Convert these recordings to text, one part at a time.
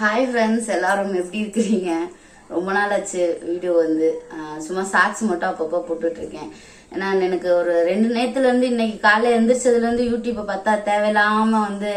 Hi friends எல்லாரும் எப்படி இருக்கிறீங்க? ரொம்ப நாள் ஆச்சு வீடியோ வந்து. சும்மா சாக்ஸ் மட்டும் அப்பப்போ போட்டுட்ருக்கேன். ஏன்னா எனக்கு ஒரு ரெண்டு நேரத்துலேருந்து இன்னைக்கு காலையில் எழுந்திரிச்சதுலேருந்து யூடியூப்பை பார்த்தா தேவையில்லாமல் வந்து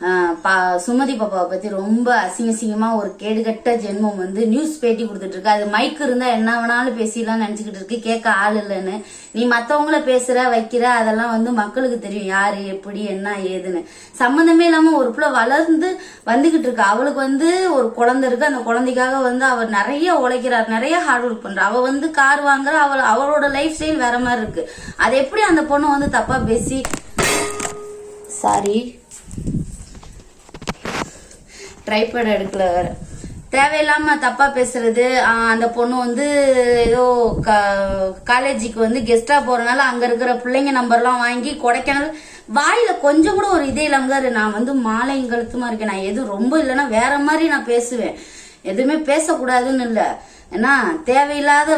சுமதி பாப்பாவை பத்தி ரொம்ப அசிங்கசிங்கமா ஒரு கேடுகட்ட ஜென்மம் வந்து நியூஸ் பேட்டி கொடுத்துட்டு இருக்கு அது மைக் இருந்தா என்ன வேணாலும் பேசிடலாம் நினைச்சுக்கிட்டு இருக்கு. கேட்க ஆள் இல்லைன்னு. நீ மத்தவங்கள பேசுற வைக்கிற அதெல்லாம் வந்து மக்களுக்கு தெரியும். யாரு எப்படி என்ன ஏதுன்னு. சம்மந்தமே இல்லாம ஒரு பிள்ளை வளர்ந்து வந்துகிட்டு இருக்கு. அவளுக்கு வந்து ஒரு குழந்தை இருக்கு. அந்த குழந்தைக்காக வந்து அவர் நிறைய உழைக்கிறார். நிறைய ஹார்ட் ஒர்க் பண்ற அவ வந்து கார் வாங்குற. அவள் அவளோட லைஃப் ஸ்டைல் வேற மாதிரி இருக்கு. அது எப்படி அந்த பொண்ணு வந்து தப்பா பேசி சாரி ட்ரைபேட் எடுக்கல வேற தேவையில்லாம தப்பா பேசுறது. அந்த பொண்ணு வந்து ஏதோ காலேஜுக்கு வந்து கெஸ்டா போறதுனால அங்க இருக்கிற பிள்ளைங்க நம்பர்லாம் வாங்கி கொடைக்கானல் வாயில கொஞ்சம் கூட ஒரு இதே இல்லாம நான் வந்து மாலைங்கழுத்துமா இருக்கேன். நான் எது ரொம்ப இல்லைன்னா வேற மாதிரி நான் பேசுவேன். எதுவுமே பேசக்கூடாதுன்னு இல்லை. ஏன்னா தேவையில்லாத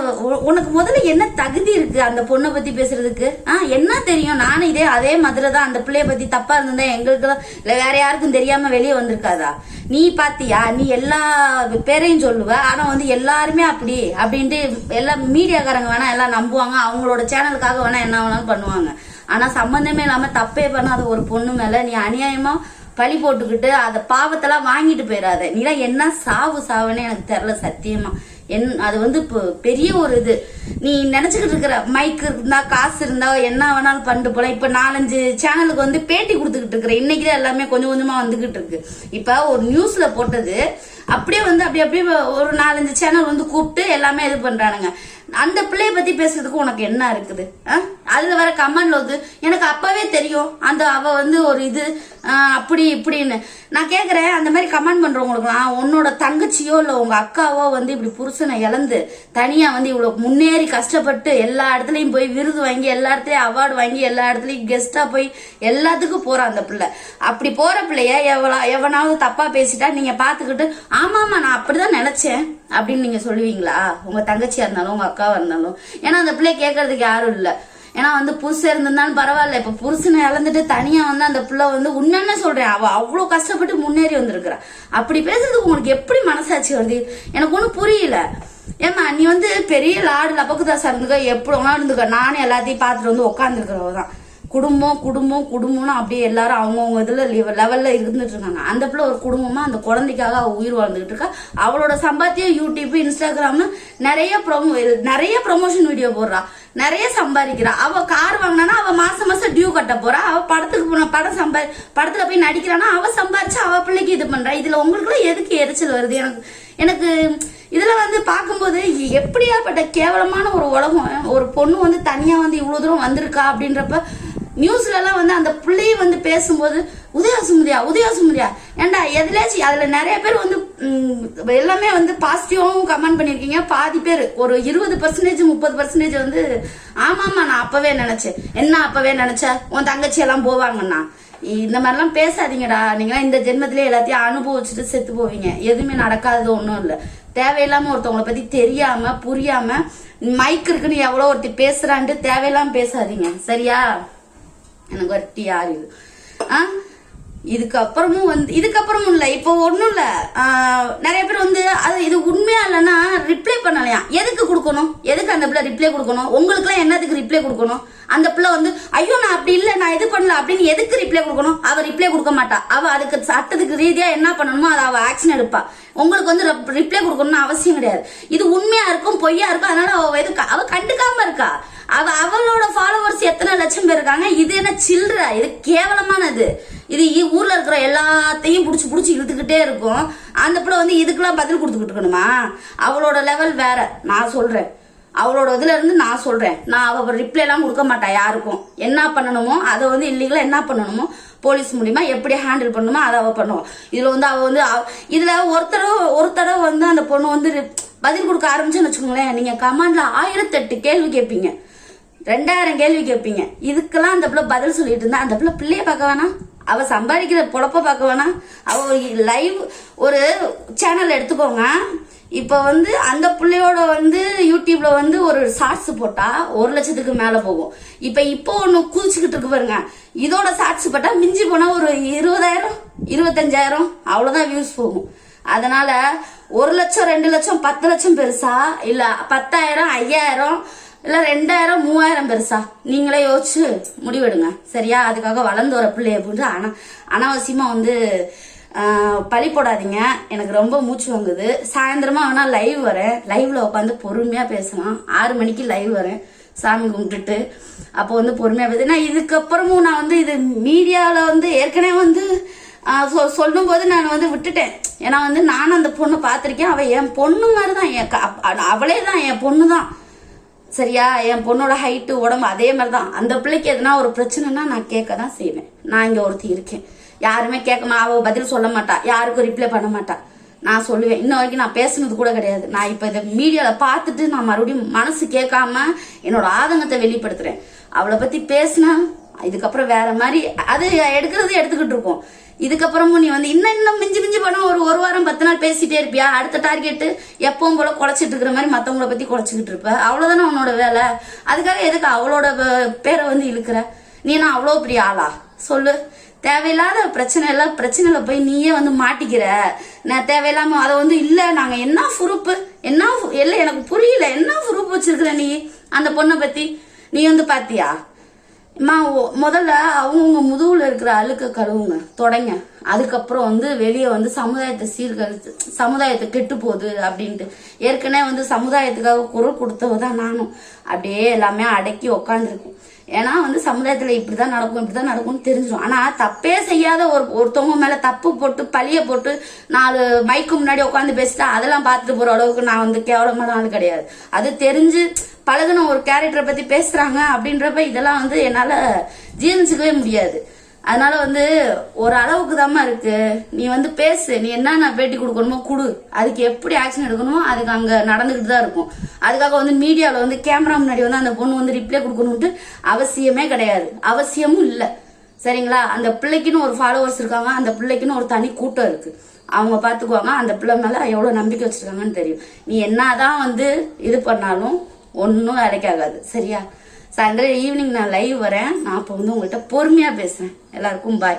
உனக்கு முதல்ல என்ன தகுதி இருக்கு அந்த பொண்ணை பத்தி பேசுறதுக்கு? ஆ என்ன தெரியும்? நானும் இதே அதே மதுரை தான். அந்த பிள்ளைய பத்தி தப்பா இருந்திருந்தா எங்களுக்கு இல்ல வேற யாருக்கும் தெரியாம வெளியே வந்திருக்காதா? நீ பாத்தியா? நீ எல்லா பேரையும் சொல்லுவ. ஆனா வந்து எல்லாருமே அப்படி அப்படின்ட்டு எல்லா மீடியாக்காரங்க வேணா எல்லாம் நம்புவாங்க. அவங்களோட சேனலுக்காக வேணா என்ன வேணாலும் பண்ணுவாங்க. ஆனா சம்பந்தமே இல்லாம தப்பே பண்ணாத ஒரு பொண்ணு மேல நீ அநியாயமா பழி போட்டுக்கிட்டு அதை பாவத்தெல்லாம் வாங்கிட்டு போயிடாத நீலாம் என்ன சாவு சாவுன்னு எனக்கு தெரியல சத்தியமா. என் அது வந்து இப்போ பெரிய ஒரு இது. நீ நினைச்சுக்கிட்டு இருக்கிற மைக் இருந்தா காசு இருந்தா என்ன வேணாலும் பண்ணிட்டு போல இப்ப நாலஞ்சு சேனலுக்கு வந்து பேட்டி கொடுத்துக்கிட்டு இருக்கிற இன்னைக்கு தான் எல்லாமே கொஞ்சம் கொஞ்சமா வந்துகிட்டு இருக்கு. இப்ப ஒரு நியூஸ்ல போட்டது அப்படியே வந்து அப்படி அப்படியே ஒரு நாலஞ்சு சேனல் வந்து கூப்பிட்டு எல்லாமே இது பண்றானுங்க. அந்த பிள்ளைய பத்தி பேசுறதுக்கு உனக்கு என்ன இருக்குது? ஆ? அதுல வர கமெண்ட்ல வந்து எனக்கு அப்பவே தெரியும். அந்த அவ வந்து ஒரு இது அப்படி இப்படின்னு. நான் கேட்குறேன் அந்த மாதிரி கமெண்ட் பண்றவங்களுக்குலாம் உன்னோட தங்கச்சியோ இல்ல உங்க அக்காவோ வந்து இப்படி புருஷனை இழந்து தனியா வந்து இவ்வளவு முன்னேறி கஷ்டப்பட்டு எல்லா இடத்துலயும் போய் விருது வாங்கி எல்லா இடத்துலயும் அவார்டு வாங்கி எல்லா இடத்துலயும் கெஸ்டா போய் எல்லாத்துக்கும் போற அந்த பிள்ளை. அப்படி போற பிள்ளைய எவ்வளோ எவனாவது தப்பா பேசிட்டா நீங்க பாத்துக்கிட்டு ஆமாமா நான் அப்படிதான் நினைச்சேன் அப்படின்னு நீங்க சொல்லுவீங்களா? உங்க தங்கச்சியா இருந்தாலும் உங்க அக்காவா இருந்தாலும். ஏன்னா அந்த பிள்ளை கேட்கறதுக்கு யாரும் இல்லை. ஏன்னா வந்து புருஷன் இருந்திருந்தாலும் பரவாயில்ல. இப்ப புருஷனை இழந்துட்டு தனியா வந்து அந்த பிள்ளை வந்து உண்மைன்னு சொல்றேன். அவ அவ்வளவு கஷ்டப்பட்டு முன்னேறி வந்திருக்கிறா. அப்படி பேசுறதுக்கு உங்களுக்கு எப்படி மனசாட்சி வருது? எனக்கு ஒன்றும் புரியல. ஏமா நீ வந்து பெரிய லாடு லபக்குதாசா இருந்துக்க எப்படி வேணா இருந்துக்க? நானும் எல்லாத்தையும் பார்த்துட்டு வந்து உட்காந்துருக்கிறவ தான். குடும்பம் குடும்பம் குடும்பம்னு அப்படியே எல்லாரும் அவங்கவுங்க இதுல லெவல்ல இருந்துட்டு இருக்காங்க. அந்த பிள்ளை ஒரு குடும்பமா அந்த குழந்தைக்காக அவ உயிர் வாழ்ந்துகிட்டு இருக்கா. அவளோட சம்பாத்தியம் யூடியூப் இன்ஸ்டாகிராம்னு நிறைய ப்ரொமோ நிறைய ப்ரொமோஷன் வீடியோ போடுறா. நிறைய சம்பாதிக்கிறா. அவ கார் வாங்கினானா அவ மாசம் மாசம் டியூ கட்ட போறா. அவ படத்துக்கு போன படம் சம்பா படத்துல போய் நடிக்கிறானா அவ சம்பாரிச்சு அவ பிள்ளைக்கு இது பண்றா. இதுல உங்களுக்குலாம் எதுக்கு எரிச்சல் வருது? எனக்கு எனக்கு இதுல வந்து பார்க்கும்போது எப்படியாப்பட்ட கேவலமான ஒரு உலகம் ஒரு பொண்ணு வந்து தனியா வந்து இவ்வளவு தூரம் வந்திருக்கா அப்படின்றப்ப நியூஸ்ல எல்லாம் வந்து அந்த பிள்ளைய வந்து பேசும்போது உதயா சுமதியா உதயா சுமதியா? ஏன்டா அதுல நிறைய பேர் வந்து எல்லாமே வந்து பாசிட்டிவாகவும் கமெண்ட் பண்ணிருக்கீங்க பாதி பேர் ஒரு இருபது பர்சன்டேஜ் முப்பது பர்சன்டேஜ் வந்து ஆமாமா நான் அப்பவே நினைச்சேன். என்ன அப்பவே நினைச்ச? உன் தங்கச்சி எல்லாம் போவாங்கண்ணா. இந்த மாதிரிலாம் பேசாதீங்கடா. நீங்களாம் இந்த ஜென்மத்திலே எல்லாத்தையும் அனுபவிச்சுட்டு செத்து போவீங்க. எதுவுமே நடக்காதது ஒன்றும் இல்லை. தேவையில்லாம ஒருத்தவங்களை பத்தி தெரியாம புரியாம மைக் இருக்குன்னு எவ்வளோ ஒருத்தி பேசுறான்ட்டு தேவையில்லாம பேசாதீங்க. சரியா? எனக்கு ஒரு டீ ஆறிது ஆ? இதுக்கப்புறமும் வந்து இதுக்கப்புறமும் இல்லை இப்போ ஒன்றும் இல்லை. நிறைய பேர் வந்து அது இது உண்மையா இல்லைன்னா ரிப்ளை பண்ணலையா? எதுக்கு கொடுக்கணும்? எதுக்கு அந்த பிள்ளை ரிப்ளை கொடுக்கணும்? உங்களுக்குலாம் என்னதுக்கு ரிப்ளை கொடுக்கணும்? அந்த பிள்ளை வந்து ஐயோ நான் அப்படி இல்லை நான் இது பண்ணல அப்படின்னு எதுக்கு ரிப்ளை கொடுக்கணும்? அவள் ரிப்ளை கொடுக்க மாட்டா. அவள் அதுக்கு சட்டத்துக்கு ரீதியாக என்ன பண்ணணுமோ அதை அவள் ஆக்ஷன் எடுப்பா. உங்களுக்கு வந்து ரிப்ளை கொடுக்கணும்னு அவசியம் கிடையாது. இது உண்மையா இருக்கும் பொய்யா இருக்கும் அதனால அவ எதுக்கு அவ கண்டுக்காம இருக்கா. அவ அவளோட ஃபாலோவர்ஸ் எத்தனை லட்சம் பேர் இருக்காங்க? இது என்ன சில்லற? இது கேவலமானது. இது ஊர்ல இருக்கிற எல்லாத்தையும் புடிச்சு புடிச்சு இழுத்துக்கிட்டே இருக்கும். அந்த பிள்ளை வந்து இதுக்கெல்லாம் பதில் கொடுத்துக்கிட்டு இருக்கணுமா? அவளோட லெவல் வேற. நான் சொல்றேன். அவளோட இதுல இருந்து நான் சொல்றேன். நான் அவ ரிப்ளை எல்லாம் கொடுக்க மாட்டேன் யாருக்கும். என்ன பண்ணணுமோ அதை வந்து இல்லீகலா என்ன பண்ணணுமோ போலீஸ் மூலியமா எப்படி ஹேண்டில் பண்ணணுமோ அதை அவ பண்ணுவோம் இதுல வந்து அவ வந்து இதில் இதுல ஒரு தடவை வந்து அந்த பொண்ணு வந்து பதில் கொடுக்க ஆரம்பிச்சுன்னு வச்சுக்கோங்களேன். நீங்க கமாண்ட்ல ஆயிரத்தெட்டு கேள்வி கேட்பீங்க. ரெண்டாயிரம் கேள்வி கேட்பீங்க. இதுக்கெல்லாம் அந்த பிள்ளை பதில் சொல்லிட்டு இருந்தா அந்த பிள்ளை பிள்ளைய பார்க்க வேணாம். அவ சம்பாதிக்கிற பொழப்ப பார்க்க வேணாம். அவ லைவ் ஒரு சேனல் எடுத்துக்கோங்க. இப்போ வந்து அந்த பிள்ளையோட வந்து யூடியூப்ல வந்து ஒரு ஷார்ட்ஸ் போட்டா ஒரு லட்சத்துக்கு மேல போகும். இப்ப இப்போ ஒன்று குதிச்சுக்கிட்டு இருக்கு பாருங்க. இதோட ஷார்ட்ஸ் போட்டா மிஞ்சி போனா ஒரு இருபதாயிரம் இருபத்தஞ்சாயிரம் அவ்வளவுதான் வியூஸ் போகும். அதனால ஒரு லட்சம் ரெண்டு லட்சம் பத்து லட்சம் பெருசா? இல்ல பத்தாயிரம் ஐயாயிரம் இல்ல ரெண்டாயிரம் மூவாயிரம் பெருசா? நீங்களே யோசிச்சு முடிவெடுங்க. சரியா? அதுக்காக வளர்ந்து வர பிள்ளைய போட்டு அன அனாவசியமா வந்து பழி போடாதீங்க. எனக்கு ரொம்ப மூச்சு வாங்குது. சாயந்தரமா வேணா லைவ் வரேன். லைவ்ல உட்காந்து பொறுமையா பேசலாம். ஆறு மணிக்கு லைவ் வரேன். சாமி கும்பிட்டுட்டு அப்போ வந்து பொறுமையா பேச நான் இதுக்கப்புறமும் நான் வந்து இது மீடியாவில் வந்து ஏற்கனவே வந்து ஆஹ் சொ- சொல்லும்போது நான் வந்து விட்டுட்டேன். ஏன்னா வந்து நானும் அந்த பொண்ணை பார்த்துருக்கேன். அவள் என் பொண்ணு மாதிரி தான் என் க- அவளே தான் என் பொண்ணு தான் சரியா? என் பொண்ணோட ஹைட்டு உடம்பு அதே மாதிரி தான் அந்த பிள்ளைக்கு எதுனா ஒரு பிரச்சனைனா நான் கேட்க தான் செய்வேன். நான் இங்கே ஒருத்தி இருக்கேன். யாருமே கேட்கமா அவள் பதில் சொல்ல மாட்டா. யாருக்கும் ரிப்ளை பண்ண மாட்டா. நான் சொல்லுவேன். இன்ன வரைக்கும் நான் பேசுனது கூட கிடையாது. நான் இப்போ இதை மீடியாவில் பார்த்துட்டு நான் மறுபடியும் மனசு கேட்காம என்னோட ஆதங்கத்தை வெளிப்படுத்துறேன். அவளை பற்றி பேசினா இதுக்கப்புறம் வேற மாதிரி அது எடுக்கிறது எடுத்துக்கிட்டு இருக்கோம். இதுக்கப்புறமும் நீ வந்து இன்னும் இன்னும் மிஞ்சி மிஞ்சி பண்ண ஒரு ஒரு வாரம் பத்து நாள் பேசிட்டே இருப்பியா? அடுத்த டார்கெட்டு எப்பவும் போல குலைச்சிட்டு இருக்கிற மாதிரி மத்தவங்கள பத்தி குலைச்சிக்கிட்டு இருப்ப. அவ்வளவுதானே உன்னோட வேலை. அதுக்காக எதுக்கு அவளோட பேரை வந்து இழுக்கிற? நீ என்ன அவ்வளோ பெரிய ஆளா? சொல்லு. தேவையில்லாத பிரச்சனை எல்லாம் பிரச்சனையில போய் நீயே வந்து மாட்டிக்கிற. நான் தேவையில்லாம அதை வந்து இல்ல நாங்க என்ன பொறுப்பு என்ன இல்லை எனக்கு புரியல என்ன பொறுப்பு வச்சிருக்கிற நீ? அந்த பொண்ணை பத்தி நீ வந்து பாத்தியா? அம்மா ஒ- முதல்ல அவங்கவுங்க முதுகுல இருக்கிற அழுக்க கழுவுங்க தொடங்க. அதுக்கப்புறம் வந்து வெளியே வந்து சமுதாயத்தை சீர்கழித்து சமுதாயத்தை கெட்டு போகுது அப்படின்ட்டு. ஏற்கனவே வந்து சமுதாயத்துக்காக குரல் கொடுத்தவ தான் நானும். அப்படியே எல்லாமே அடக்கி உக்காந்துருக்கும். ஏன்னா வந்து சமுதாயத்துல இப்படிதான் நடக்கும் இப்படிதான் நடக்கும்னு தெரிஞ்சிடும். ஆனா தப்பே செய்யாத ஒரு ஒருத்தவங்க மேல தப்பு போட்டு பழிய போட்டு நாலு மைக்கு முன்னாடி உட்காந்து பேசிட்டா அதெல்லாம் பார்த்துட்டு போற அளவுக்கு நான் வந்து கேவலமான ஆள் கிடையாது. அது தெரிஞ்சு பழகுன ஒரு கேரக்டரை பத்தி பேசுறாங்க அப்படின்றப்ப இதெல்லாம் வந்து என்னால ஜீர்ணிச்சுக்கவே முடியாது. அதனால வந்து ஒரு அளவுக்கு தாம்மா இருக்கு. நீ வந்து பேசு. நீ என்னென்ன பேட்டி கொடுக்கணுமோ கொடு. அதுக்கு எப்படி ஆக்ஷன் எடுக்கணுமோ அதுக்கு அங்க நடந்துகிட்டு தான் இருக்கும். அதுக்காக வந்து மீடியாவில் வந்து கேமரா முன்னாடி வந்து அந்த பொண்ணு வந்து ரிப்ளை கொடுக்கணும்ட்டு அவசியமே கிடையாது. அவசியமும் இல்லை. சரிங்களா? அந்த பிள்ளைக்குன்னு ஒரு ஃபாலோவர்ஸ் இருக்காங்க. அந்த பிள்ளைக்குன்னு ஒரு தனி கூட்டம் இருக்கு. அவங்க பார்த்துக்குவாங்க அந்த பிள்ளை மேலே எவ்வளோ நம்பிக்கை வச்சிருக்காங்கன்னு தெரியும். நீ என்னதான் வந்து இது பண்ணாலும் ஒன்றும் வேலைக்காகாது சரியா? சாயந்தரம் ஈவினிங் நான் லைவ் வரேன். நான் அப்போ வந்து உங்கள்கிட்ட பொறுமையாக பேசுகிறேன் எல்லாருக்கும் பாய்